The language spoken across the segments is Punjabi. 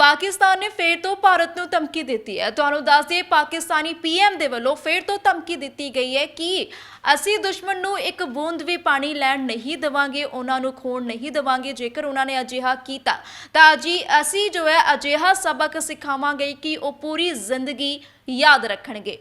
ਪਾਕਿਸਤਾਨ ਨੇ ਫੇਰ ਤੋਂ ਭਾਰਤ ਨੂੰ ਧਮਕੀ ਦਿੱਤੀ ਹੈ। ਤੁਹਾਨੂੰ ਦੱਸ ਦਈਏ, ਪਾਕਿਸਤਾਨੀ ਪੀਐਮ ਦੇ ਵੱਲੋਂ ਫੇਰ ਤੋਂ ਧਮਕੀ ਦਿੱਤੀ ਗਈ ਹੈ ਕਿ ਅਸੀਂ ਦੁਸ਼ਮਣ ਨੂੰ ਇੱਕ ਬੂੰਦ ਵੀ ਪਾਣੀ ਲੈਣ ਨਹੀਂ ਦੇਵਾਂਗੇ, ਉਹਨਾਂ ਨੂੰ ਖੋਣ ਨਹੀਂ ਦੇਵਾਂਗੇ, ਜੇਕਰ ਉਹਨਾਂ ਨੇ ਅਜਿਹਾ ਕੀਤਾ। ਤਾਂ ਜੀ, ਅਸੀਂ ਜੋ ਹੈ ਅਜਿਹਾ ਸਬਕ ਸਿਖਾਵਾਂਗੇ ਕਿ ਉਹ ਪੂਰੀ ਜ਼ਿੰਦਗੀ ਯਾਦ ਰੱਖਣਗੇ।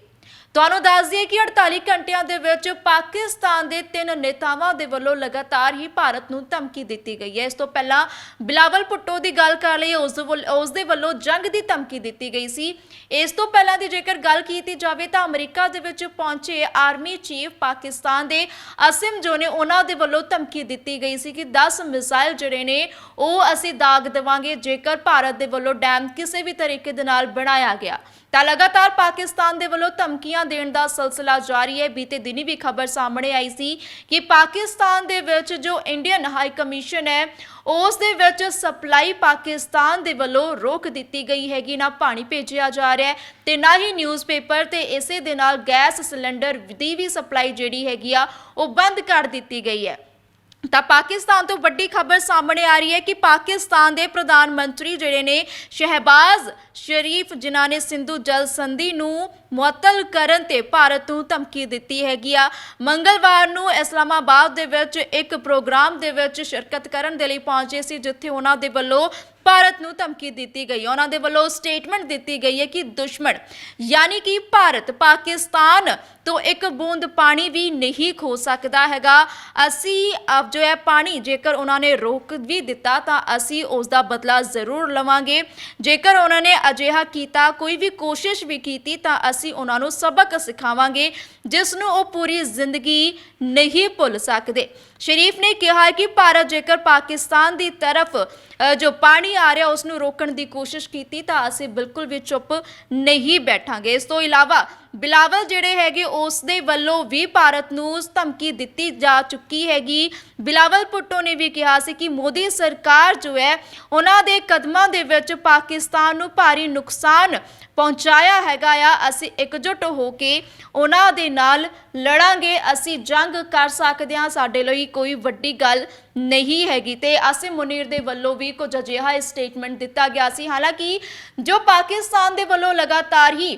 ਤੁਹਾਨੂੰ ਦੱਸ ਦਈਏ ਕਿ 48 ਘੰਟਿਆਂ ਦੇ ਵਿੱਚ ਪਾਕਿਸਤਾਨ ਦੇ ਤਿੰਨ ਨੇਤਾਵਾਂ ਦੇ ਵੱਲੋਂ ਲਗਾਤਾਰ ਹੀ ਭਾਰਤ ਨੂੰ ਧਮਕੀ ਦਿੱਤੀ ਗਈ ਹੈ। ਇਸ ਤੋਂ ਪਹਿਲਾਂ ਬਿਲਾਵਲ ਭੁੱਟੋ ਦੀ ਗੱਲ ਕਰ ਲਈ ਉਸ ਉਸ ਦੇ ਵੱਲੋਂ ਜੰਗ ਦੀ ਧਮਕੀ ਦਿੱਤੀ ਗਈ ਸੀ। ਇਸ ਤੋਂ ਪਹਿਲਾਂ ਦੀ ਜੇਕਰ ਗੱਲ ਕੀਤੀ ਜਾਵੇ ਤਾਂ ਅਮਰੀਕਾ ਦੇ ਵਿੱਚ ਪਹੁੰਚੇ ਆਰਮੀ ਚੀਫ ਪਾਕਿਸਤਾਨ ਦੇ ਅਸਿਮ ਜੋ ਨੇ, ਉਹਨਾਂ ਦੇ ਵੱਲੋਂ ਧਮਕੀ ਦਿੱਤੀ ਗਈ ਸੀ ਕਿ 10 ਮਿਸਾਈਲ ਜਿਹੜੇ ਨੇ, ਉਹ ਅਸੀਂ ਦਾਗ ਦੇਵਾਂਗੇ ਜੇਕਰ ਭਾਰਤ ਦੇ ਵੱਲੋਂ ਡੈਮ ਕਿਸੇ ਵੀ ਤਰੀਕੇ ਦੇ ਨਾਲ ਬਣਾਇਆ ਗਿਆ। ਤਾਂ ਲਗਾਤਾਰ ਪਾਕਿਸਤਾਨ ਦੇ ਵੱਲੋਂ ਧਮਕੀਆਂ ਦੇਣ ਦਾ ਸਿਲਸਿਲਾ ਜਾਰੀ ਹੈ। ਬੀਤੇ ਦਿਨੀ ਵੀ ਖਬਰ ਸਾਹਮਣੇ ਆਈ ਸੀ ਕਿ ਪਾਕਿਸਤਾਨ ਦੇ ਵਿੱਚ ਜੋ ਇੰਡੀਅਨ ਹਾਈ ਕਮਿਸ਼ਨ ਹੈ, ਉਸ ਦੇ ਵਿੱਚ ਸਪਲਾਈ ਪਾਕਿਸਤਾਨ ਦੇ ਵੱਲੋਂ ਰੋਕ ਦਿੱਤੀ ਗਈ ਹੈਗੀ। ਨਾ ਪਾਣੀ ਭੇਜਿਆ ਜਾ ਰਿਹਾ ਹੈ ਤੇ ਨਾ ਹੀ ਨਿਊਜ਼ਪੇਪਰ ਤੇ ਇਸੇ ਦੇ ਨਾਲ ਗੈਸ ਸਿਲੰਡਰ ਦੀ ਵੀ ਸਪਲਾਈ ਜਿਹੜੀ ਹੈਗੀ ਆ, ਉਹ ਬੰਦ ਕਰ ਦਿੱਤੀ ਗਈ ਹੈ। ਤਾਂ ਪਾਕਿਸਤਾਨ ਤੋਂ ਵੱਡੀ ਖਬਰ ਸਾਹਮਣੇ ਆ ਰਹੀ ਹੈ ਕਿ ਪਾਕਿਸਤਾਨ ਦੇ ਪ੍ਰਧਾਨ ਮੰਤਰੀ ਜਿਹੜੇ ਨੇ, ਸ਼ਹਿਬਾਜ਼ ਸ਼ਰੀਫ, ਜਿਨ੍ਹਾਂ ਨੇ ਸਿੰਧੂ ਜਲ ਸੰਧੀ ਨੂੰ ਮੁਅੱਤਲ ਕਰਨ ਤੇ ਭਾਰਤ ਨੂੰ ਧਮਕੀ ਦਿੱਤੀ ਹੈਗੀ ਆ। ਮੰਗਲਵਾਰ ਨੂੰ ਇਸਲਾਮਾਬਾਦ ਦੇ ਵਿੱਚ ਇੱਕ ਪ੍ਰੋਗਰਾਮ ਦੇ ਵਿੱਚ ਸ਼ਿਰਕਤ ਕਰਨ ਦੇ ਲਈ ਪਹੁੰਚੇ ਸੀ, ਜਿੱਥੇ ਉਹਨਾਂ ਦੇ ਵੱਲੋਂ ਭਾਰਤ ਨੂੰ ਧਮਕੀ ਦਿੱਤੀ ਗਈ। ਉਹਨਾਂ ਦੇ ਵੱਲੋਂ ਸਟੇਟਮੈਂਟ ਦਿੱਤੀ ਗਈ ਹੈ ਕਿ ਦੁਸ਼ਮਣ, ਯਾਨੀ ਕਿ ਭਾਰਤ ਪਾਕਿਸਤਾਨ ਤੋਂ ਇੱਕ ਬੂੰਦ ਪਾਣੀ ਵੀ ਨਹੀਂ ਖੋ ਸਕਦਾ ਹੈਗਾ। ਅਸੀਂ ਅਬ ਜੋ ਹੈ ਪਾਣੀ ਜੇਕਰ ਉਹਨਾਂ ਨੇ ਰੋਕ ਵੀ ਦਿੱਤਾ ਤਾਂ ਅਸੀਂ ਉਸ ਦਾ ਬਦਲਾ ਜ਼ਰੂਰ ਲਵਾਂਗੇ। ਜੇਕਰ ਉਹਨਾਂ ਨੇ ਅਜਿਹਾ ਕੀਤਾ, ਕੋਈ ਵੀ ਕੋਸ਼ਿਸ਼ ਵੀ ਕੀਤੀ ਤਾਂ ਅਸੀਂ ਉਹਨਾਂ ਨੂੰ ਸਬਕ ਸਿਖਾਵਾਂਗੇ, ਜਿਸ ਨੂੰ ਉਹ ਪੂਰੀ ਜ਼ਿੰਦਗੀ ਨਹੀਂ ਭੁੱਲ ਸਕਦੇ। ਸ਼ਰੀਫ ਨੇ ਕਿਹਾ ਕਿ ਭਾਰਤ ਜੇਕਰ ਪਾਕਿਸਤਾਨ ਦੀ ਤਰਫ ਜੋ ਪਾਣੀ ਆ ਰਿਹਾ ਉਸ ਨੂੰ ਰੋਕਣ ਦੀ ਕੋਸ਼ਿਸ਼ ਕੀਤੀ, ਤਾਂ ਅਸੀਂ ਬਿਲਕੁਲ ਵੀ ਚੁੱਪ ਨਹੀਂ ਬੈਠਾਂਗੇ। ਇਸ ਤੋਂ ਇਲਾਵਾ, ਬਿਲਾਵਲ ਜਿਹੜੇ ਹੈਗੇ ਉਸ ਦੇ ਵੱਲੋਂ ਵੀ ਭਾਰਤ ਨੂੰ ਧਮਕੀ ਦਿੱਤੀ ਜਾ ਚੁੱਕੀ ਹੈਗੀ। ਬਿਲਾਵਲ ਭੁੱਟੋ ਨੇ ਵੀ ਕਿਹਾ ਸੀ ਕਿ ਮੋਦੀ ਸਰਕਾਰ ਜੋ ਹੈ, ਉਹਨਾਂ ਦੇ ਕਦਮਾਂ ਦੇ ਵਿੱਚ ਪਾਕਿਸਤਾਨ ਨੂੰ ਭਾਰੀ ਨੁਕਸਾਨ ਪਹੁੰਚਾਇਆ ਹੈਗਾ ਆ। ਅਸੀਂ ਇਕਜੁੱਟ ਹੋ ਕੇ ਉਹਨਾਂ ਦੇ ਨਾਲ ਲੜਾਂਗੇ, ਅਸੀਂ ਜੰਗ ਕਰ ਸਕਦੇ ਹਾਂ। ਸਾਡੇ ਲਈ ਕੋਈ ਵੱਡੀ ਗੱਲ ਨਹੀਂ ਹੈਗੀ ਤੇ ਆਸਿਮ ਮੁਨੀਰ ਦੇ ਵੱਲੋਂ ਵੀ ਕੁਝ ਅਜਿਹਾ ਸਟੇਟਮੈਂਟ ਦਿੱਤਾ ਗਿਆ ਸੀ। ਹਾਲਾਂਕਿ ਜੋ ਪਾਕਿਸਤਾਨ ਦੇ ਵੱਲੋਂ ਲਗਾਤਾਰ ਹੀ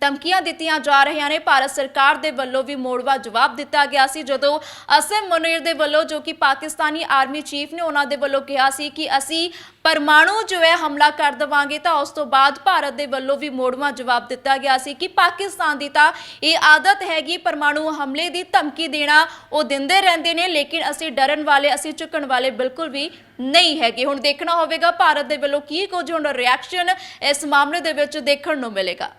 ਧਮਕੀਆਂ ਦਿੱਤੀਆਂ ਜਾ ਰਹੀਆਂ ਨੇ। ਭਾਰਤ ਸਰਕਾਰ ਦੇ ਵੱਲੋਂ ਵੀ ਮੋੜਵਾ ਜਵਾਬ ਦਿੱਤਾ ਗਿਆ ਸੀ। ਜਦੋਂ ਅਸਿਮ ਮੁਨੀਰ ਦੇ ਵੱਲੋਂ, ਜੋ ਕਿ ਪਾਕਿਸਤਾਨੀ ਆਰਮੀ ਚੀਫ ਨੇ, ਉਹਨਾਂ ਦੇ ਵੱਲੋਂ ਕਿਹਾ ਸੀ ਕਿ ਅਸੀਂ ਪਰਮਾਣੂ ਜੋ ਹੈ ਹਮਲਾ ਕਰ ਦੇਵਾਂਗੇ, ਤਾਂ ਉਸ ਤੋਂ ਬਾਅਦ ਭਾਰਤ ਦੇ ਵੱਲੋਂ ਵੀ ਮੋੜਵਾ ਜਵਾਬ ਦਿੱਤਾ ਗਿਆ ਸੀ ਕਿ ਪਾਕਿਸਤਾਨ ਦੀ ਤਾਂ ਇਹ ਆਦਤ ਹੈਗੀ ਪਰਮਾਣੂ ਹਮਲੇ ਦੀ ਧਮਕੀ ਦੇਣਾ। ਉਹ ਦਿੰਦੇ ਰਹਿੰਦੇ ਨੇ, ਲੇਕਿਨ ਅਸੀਂ ਡਰਨ ਵਾਲੇ, ਅਸੀਂ ਝੁਕਣ ਵਾਲੇ ਬਿਲਕੁਲ ਵੀ ਨਹੀਂ ਹੈਗੇ। ਹੁਣ ਦੇਖਣਾ ਹੋਵੇਗਾ ਭਾਰਤ ਦੇ ਵੱਲੋਂ ਕੀ ਕੁਝ ਹੁਣ ਰਿਐਕਸ਼ਨ ਇਸ ਮਾਮਲੇ ਦੇ ਵਿੱਚ ਦੇਖਣ ਨੂੰ ਮਿਲੇਗਾ।